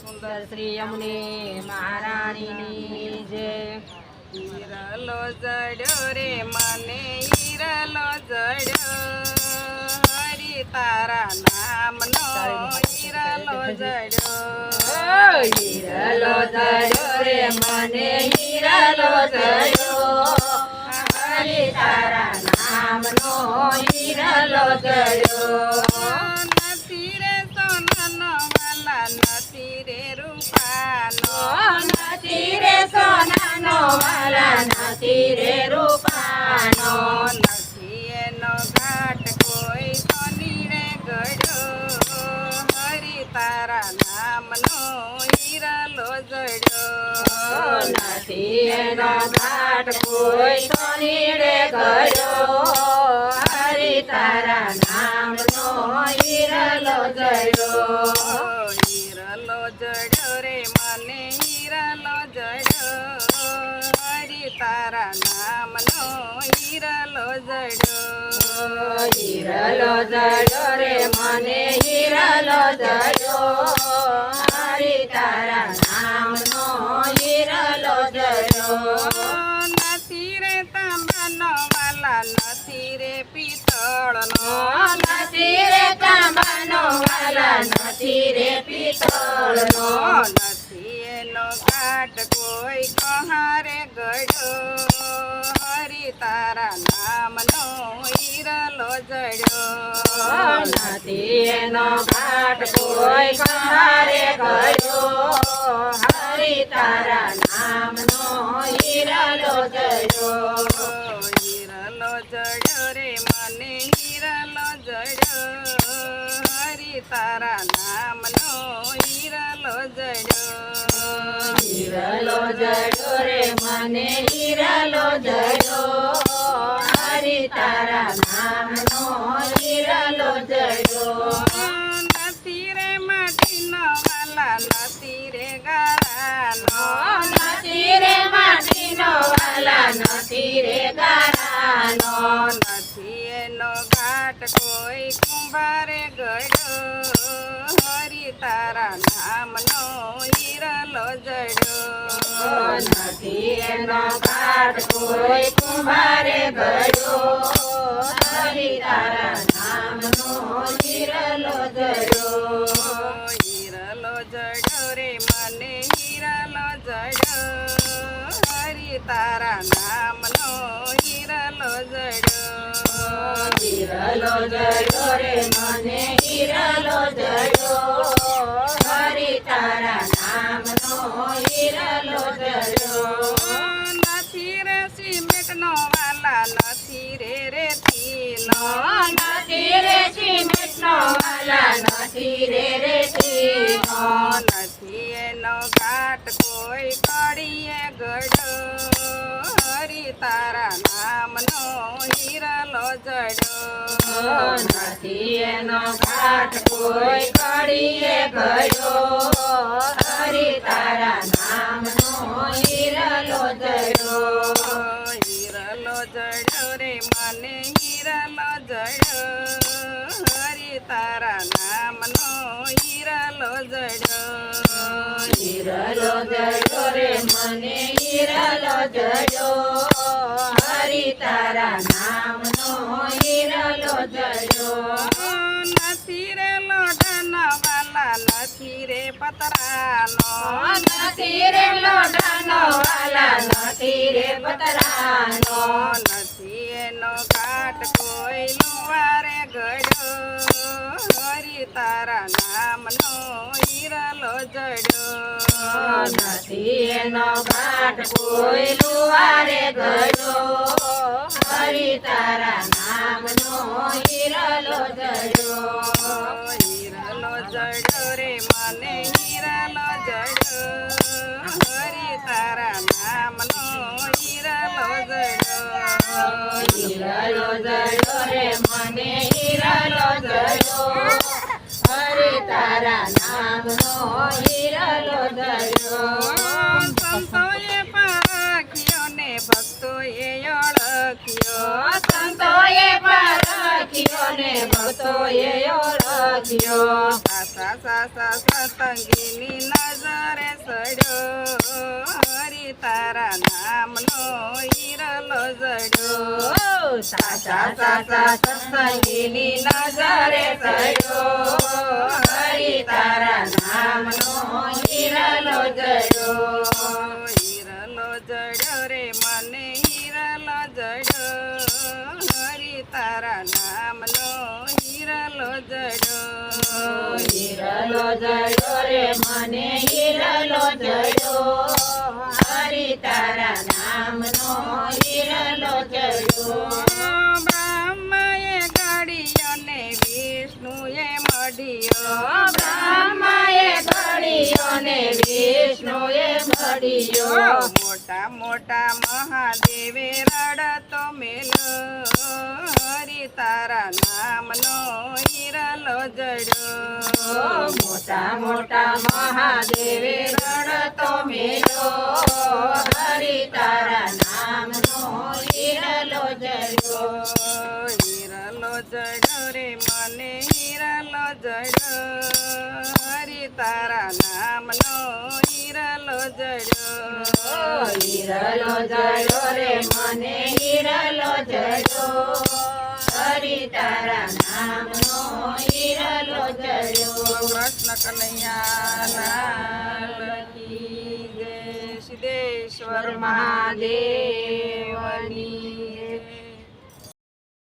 સુંદર શ્રી અમને મહારાણીની જય. ઈરલો જડ્યો રે મને ઈરલો જડ્યો. હરી તારા નામનો ઈરલો જડ્યો. ઈરલો જડ્યો રે મને ઈરલો જડ્યો. હરી તારા નામનો ઈરલો જડ્યો. વાલા નથી રે રૂપાનો નથી એનો ઘાટ કોઈ સોની રે નથી ગયો હરી તારા નામનો હીરલો જડ્યો રે મને હીરલો જડ્યો તારા નામનો હીરલો જડ્યો. હીરલો જડ્યો રે મને હીરલો જડ્યો. હરી તારા નામનો હીરલો જડ્યો. નથી રે તાંબાનો વાલા નથી રે પિત્તળનો. નથી રે તાંબાનો વાલા નથી રે પિત્તળનો. ઘાટ કોઈ કહારે ગયો હરી તારા નામનો ઈરલો જડ્યો. નથી એનો ઘાટ કોઈ કહારે ગયો હરી તારા નામનો જયો હીરલો જડ્યો રે મને હીરલો જડ્યો હરી તારા નામનો હીરલો જડ્યો હીરલો જડ્યો રે મને હીરલો જડ્યો હરી તારા નામનો હીરલો જડ્યો નથી રે માટીનો વાલા નથી રે ગારાનો નથી રે માટીનો વાલા નથી રે ગારાનો નથી. એનો ઘાટ કોઈ કુંભારે ગયો હરી તારા નામનો હીરલો જડ્યો. નથી. એનો ઘાટ કોઈ કુંભારે ગયો હરી તારા નામનો હીરલો જડ્યો. હીરલો જડ્યો રે મને હીરલો જડ્યો. હરી તારા નામનો જડ્યો જયો રે મને હીરલો જયો હરી તારા નામનો હીરલો જયો નથી રે સિમેન્ટનો વાલા નથી રે રેતીનો નથી રે સિમેન્ટનો વાલા નથી રે રેતીનો નથી એનો ઘાટ કોઈ કરીએ ગડ્યો હરી તારા નામનો હીરાલો જડ્યો નથી એનો ઘાટ કોઈ કડીએ ગયો. હરી તારા નામનો હીરાલો જડ્યો હીરાલો જડ્યો રે મને હીરાલો જડ્યો હરી તારા નામનો હીરાલો જડ્યો હીરલો જડ્યો રે મને હીરલો જડ્યો હરી તારા નામનો હીરલો જડ્યો નથી રે લોઢાનો વાલા નથી એનો ઘાટ કોઈ લુવારે ગળ્યો હરી તારા નામનો હીરલો જડ્યો. નથી એનો ઘાટ કોઈ લુવારે ગયો. હરી તારા નામનો હીરલો જડ્યો. હીરલો જડ્યો રે મને હીરલો જડ્યો. હરી તારા નામનો હીરલો જડ્યો. હીરલો જડ્યો રે મને હીરલો જડ્યો. હરી તારા નામનો હીરલો જડ્યો સંતોએ પારખ્યો ને ભક્તોએ ઓળખ્યો. સંતોએ રાખ્યો ને ભક્તોએ ઓળખ્યો. સાસા સાસા સતંગીની નજરે સડ્યો. હરી તારા નામનો હિરલો જડ્યો સાચા સાચા સતંગીની નજરે તારા નામનો હિરલો જડ્યો હિરલો જડ્યો રે મને હિરલો જડ્યો હરી તારા નામનો હિરલો જડ્યો હિરલો જડ્યો રે મને હિરલો જડ્યો હરિ તારા નામનો હિરલો જડ્યો બ્રહ્મએ ગાડીઓ ને વિષ્ણુએ મોટા મોટા મહાદેવે રડતો મેલો, હરી તારા નામનો હિરલો જડ્યો મોટા મોટા મહાદેવે રડતો મેલો તારા નામનો હીરલો જડ્યો હીરલો જડ્યો રે મને હીરલો જડ્યો હરી તારા નામનો હીરલો જડ્યો કૃષ્ણ કનૈયા સિદ્ધેશ્વર મહાદેવની.